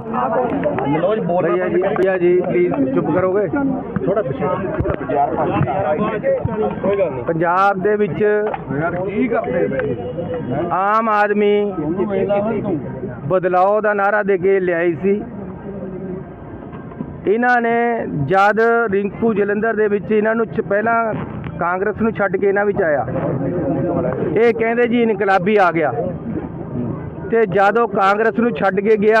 ਮਨੋਜ ਬੋਲ ਰਿਹਾ ਜੀ ਭਈਆ ਜੀ ਪਲੀਜ਼ ਚੁੱਪ ਕਰੋਗੇ? ਥੋੜਾ ਪਿੱਛੇ। ਪੰਜਾਬ ਦੇ ਵਿੱਚ ਆਮ ਆਦਮੀ ਬਦਲਾਅ ਦਾ ਨਾਰਾ ਦੇ ਕੇ ਲਿਆਈ ਸੀ। ਇਹਨਾਂ ਨੇ ਜਦ ਰਿੰਕੂ ਜਲੰਧਰ ਦੇ ਵਿੱਚ ਇਹਨਾਂ ਨੂੰ ਪਹਿਲਾਂ ਕਾਂਗਰਸ ਨੂੰ ਛੱਡ ਕੇ ਇਹਨਾਂ ਵਿੱਚ ਆਇਆ। ਇਹ ਕਹਿੰਦੇ ਜੀ ਇਨਕਲਾਬੀ ਆ ਗਿਆ। ਤੇ ਜਦੋਂ ਕਾਂਗਰਸ ਨੂੰ ਛੱਡ ਕੇ ਗਿਆ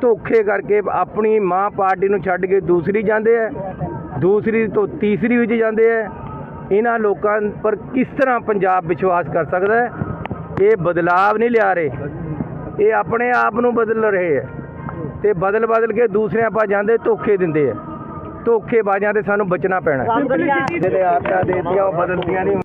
ਧੋਖੇ ਕਰਕੇ ਆਪਣੀ ਮਾਂ ਪਾਰਟੀ ਨੂੰ ਛੱਡ ਕੇ ਦੂਸਰੀ ਜਾਂਦੇ ਹੈ ਦੂਸਰੀ ਤੋਂ ਤੀਸਰੀ ਵਿੱਚ ਜਾਂਦੇ ਹੈ ਇਹਨਾਂ ਲੋਕਾਂ ਪਰ ਕਿਸ ਤਰ੍ਹਾਂ ਪੰਜਾਬ ਵਿਸ਼ਵਾਸ ਕਰ ਸਕਦਾ ਹੈ? ਇਹ ਬਦਲਾਵ ਨਹੀਂ ਲਿਆ ਰਹੇ। ਇਹ ਆਪਣੇ ਆਪ ਨੂੰ ਬਦਲ ਰਹੇ ਹੈ ਤੇ ਬਦਲ ਬਦਲ ਕੇ ਦੂਸਰਿਆਂ ਪਾ ਜਾਂਦੇ ਧੋਖੇ ਦਿੰਦੇ ਹੈ ਧੋਖੇਬਾਜ਼ਾਂ ਤੇ ਸਾਨੂੰ ਬਚਣਾ ਪੈਣਾ। ਜਿਹੜੇ ਆਟਾ ਦੇਤੀਆਂ ਉਹ ਬਦਲਦੀਆਂ ਨਹੀਂ।